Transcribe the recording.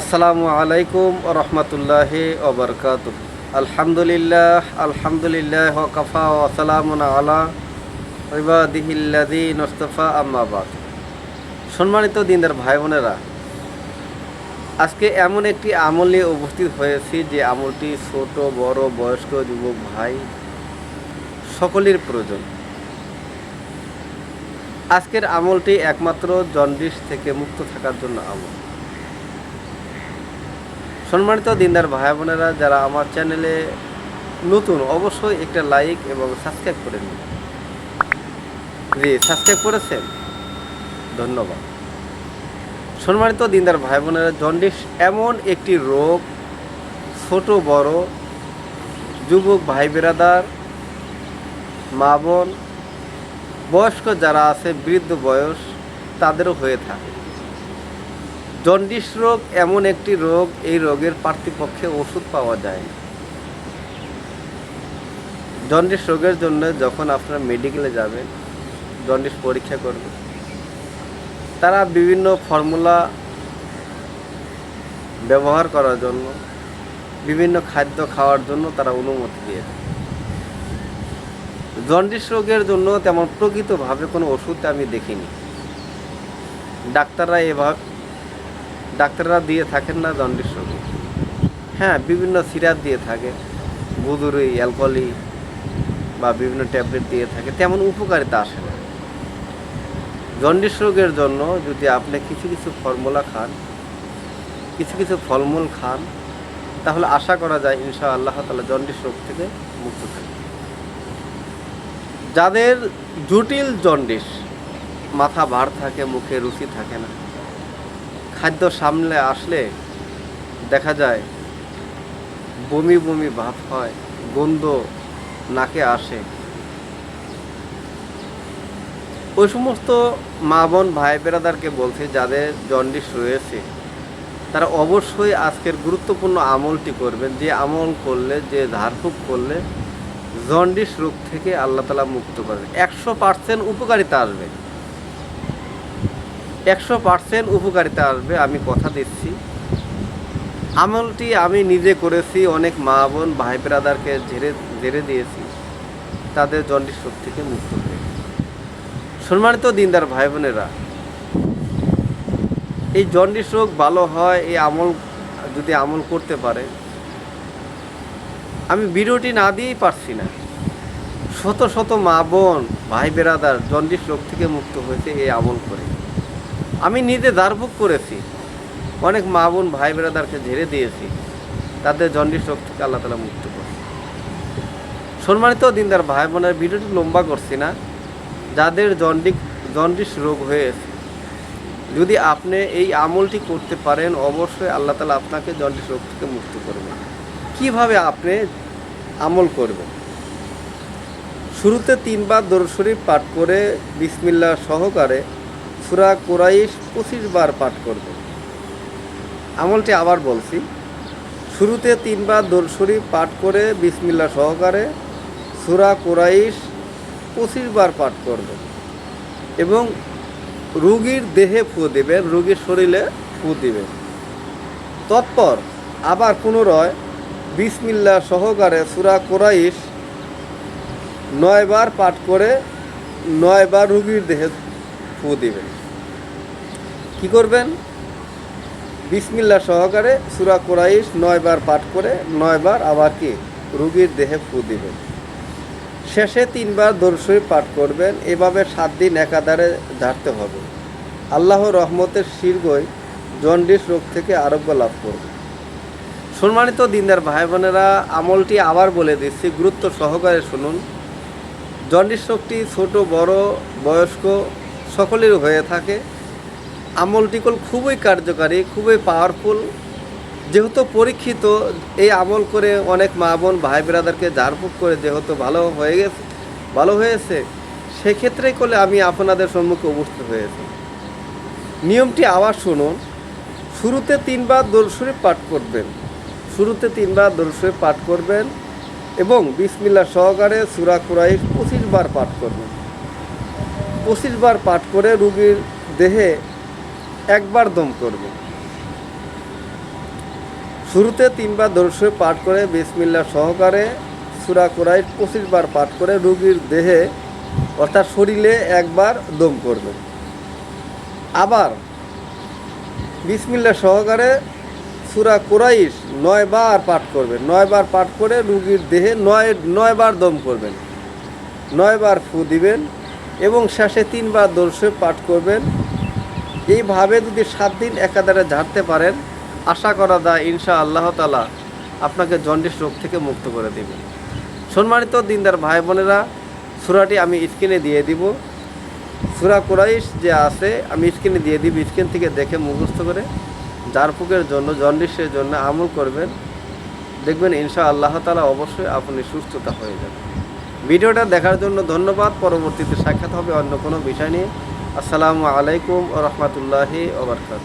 আসসালামু আলাইকুম রহমতুল্লাহ ওবরকাত আলহামদুলিল্লাহ আলহামদুলিল্লাহ কফা ওসালামুন আলা আম্মাবাদ সম্মানিত দিনদার ভাই বোনেরা আজকে এমন একটি আমল নিয়ে উপস্থিত হয়েছি যে আমলটি ছোট, বড়, বয়স্ক, যুবক, ভাই সকলের প্রয়োজন। আজকের আমলটি একমাত্র জন্ডিস থেকে মুক্ত থাকার জন্য আমল। সম্মানিত দিনদার ভাই বোনেরা, যারা আমার চ্যানেলে নতুন, অবশ্যই একটা লাইক এবং সাবস্ক্রাইব করে নিন জি, সাবস্ক্রাইব করেছেন? ধন্যবাদ। সম্মানিত দিনদার ভাই বোনেরা, জন্ডিস এমন একটি রোগ, ছোট, বড়, যুবক, ভাই বেরাদার, মা বোন, বয়স্ক যারা আছে, বৃদ্ধ বয়স, তাদেরও হয়ে থাকে। জন্ডিস রোগ এমন একটি রোগ, এই রোগের পার্থিপক্ষে ওষুধ পাওয়া যায়। না জন্ডিস রোগের জন্য যখন আপনারা মেডিকেলে যাবেন, জন্ডিস পরীক্ষা করবে তারা বিভিন্ন ফর্মুলা ব্যবহার করার জন্য, বিভিন্ন খাদ্য খাওয়ার জন্য তারা অনুমতি দিয়ে। জন্ডিস রোগের জন্য তেমন প্রকৃতভাবে কোনো ওষুধ আমি দেখিনি। ডাক্তাররা এভাবে ডাক্তাররা দিয়ে থাকেন না জন্ডিস রোগে। হ্যাঁ বিভিন্ন সিরাপ দিয়ে থাকে, গুদুরি, অ্যালকোহলি বা বিভিন্ন ট্যাবলেট দিয়ে থাকে, তেমন উপকারিতা আসে না। জন্ডিস রোগের জন্য যদি আপনি কিছু কিছু ফর্মুলা খান, কিছু কিছু ফলমূল খান, তাহলে আশা করা যায় ইনশা আল্লাহ তালা জন্ডিস রোগ থেকে মুক্ত থাকে যাদের জটিল জন্ডিস, মাথা ভার থাকে, মুখে রুচি থাকে না খাদ্য সামনে আসলে দেখা যায় বমি বমি ভাব হয়, গন্ধ নাকে আসে। ওই সমস্ত মা বোন, ভাই বেরাদারকে বলছে, যাদের জন্ডিস রয়েছে, তারা অবশ্যই আজকের গুরুত্বপূর্ণ আমলটি করবেন। যে আমল করলে, যে ধারফুক করলে, জন্ডিস রোগ থেকে আল্লাহ তালা মুক্ত করবে একশো পার্সেন্ট উপকারিতা আসবে। একশো পার্সেন্ট উপকারিতা আসবে, আমি কথা দিচ্ছি। আমলটি আমি নিজে করেছি, অনেক মা বোন, ভাই ব্রাদারকে ঝেড়ে ঝেড়ে দিয়েছি। তাদের জন্ডিস রোগ থেকে মুক্ত হয়ে সম্মানিত দিনদার ভাই বোনেরা, এই জন্ডিস রোগ ভালো হয়, এই আমল, যদি আমল করতে পারে, আমি ভিডিওটি না দিয়েই পারছি না। শত শত মা বোন, ভাই বেরাদার জন্ডিস রোগ থেকে মুক্ত হয়েছে, এই আমল করে। আমি নিজে দারভোগ করেছি। অনেক মা বোন, ভাই বেরাদারকে ঝেড়ে দিয়েছি। তাদের জন্ডিস রোগ থেকে আল্লাহ তালা মুক্ত করে সম্মানিত দিনদার ভাই বোনের, ভিডিওটি লম্বা করছি না। যাদের জন্ডিক, জন্ডিস রোগ হয়েছে, যদি আপনি এই আমলটি করতে পারেন, অবশ্যই আল্লাহ তালা আপনাকে জন্ডিস রোগ থেকে মুক্ত করবে। কীভাবে আপনি আমল করবেন? শুরুতে তিনবার দরুদ শরীফ পাঠ করে বিসমিল্লা সহকারে সুরা কোরাইশ পঁচিশ বার পাঠ করবে। আমলটি আবার বলছি, শুরুতে তিনবার দরুদ শরীফ পাঠ করে বিসমিল্লা সহকারে সুরা কোরাইশ পঁচিশ বার পাঠ করবে এবং রুগীর দেহে ফু দেবেন রুগীর শরীরে ফু দিবেন তৎপর আবার পুনরায় বিসমিল্লা সহকারে সুরা কোরাইশ নয়বার পাঠ করে নয়বার রুগীর দেহে ফু দিবেন। কি করবেন? বিসমিল্লা সহকারে সুরা কোরাইশ নয়বার পাঠ করে নয়বার আবার কি? রুগীর দেহে ফু দিবেন। শেষে তিনবার দর্শই পাঠ করবেন, এভাবে সাত দিন একাধারে ঝাড়তে হবে। আল্লাহ রহমতের শীর্ঘই জন্ডিস রোগ থেকে আরোগ্য লাভ করবে। সম্মানিত দিনদার ভাই বোনেরা আমলটি আবার বলে দিচ্ছি, গুরুত্ব সহকারে শুনুন। জন্ডিস রোগটি ছোট, বড়, বয়স্ক সকলের হয়ে থাকে। আমলটি কল খুবই কার্যকারী, খুবই পাওয়ারফুল যেহেতু পরীক্ষিত, এই আমল করে অনেক মা বোন, ভাই ব্রাদারকে ঝাড়ফুঁক করে যেহেতু ভালো হয়ে গেছে, ভালো হয়েছে, সেক্ষেত্রে করলে আমি আপনাদের সম্মুখে উপস্থিত হয়েছি। নিয়মটি আবার শুনুন। শুরুতে তিনবার দর্শরে পাঠ করবেন। শুরুতে তিনবার দর্শরে পাঠ করবেন এবং বিসমিল্লা সহকারে সুরা কুরাইশ পঁচিশ বার পাঠ করবেন। পঁচিশ বার পাঠ করে রুগীর দেহে একবার দম করবে। শুরুতে তিনবার দর্শে পাঠ করে বিসমিল্লা সহকারে সুরা কোরাই পঁচিশ বার পাঠ করে রুগীর দেহে, অর্থাৎ শরীরে একবার দম করবেন আবার বিসমিল্লা সহকারে সুরা কোরাইশ নয় বার পাঠ করবেন নয় বার পাঠ করে রুগীর দেহে নয় নয় বার দম করবেন। নয় বার ফু দিবেন। এবং শেষে তিনবার দর্শে পাঠ করবেন। এইভাবে যদি সাত দিন একাধারে ঝাড়তে পারেন, আশা করা যায় ইনশা আল্লাহ তালা আপনাকে জন্ডিস রোগ থেকে মুক্ত করে দেবে। সম্মানিত দিনদার ভাই বোনেরা, সুরাটি আমি স্ক্রিনে দিয়ে দিব। সুরা কুরাইশ যে আছে, আমি স্ক্রিনে দিয়ে দিব, স্ক্রিন থেকে দেখে মুখস্থ করে জারফুকের জন্য, জন্ডিসের জন্য আমল করবেন। দেখবেন ইনশা আল্লাহ তালা অবশ্যই আপনি সুস্থতা হয়ে যাবেন। ভিডিওটা দেখার জন্য ধন্যবাদ। পরবর্তীতে সাক্ষাৎ হবে অন্য কোনো বিষয় নিয়ে। আসসালামু আলাইকুম রহমতুল্লাহি ওবরকাত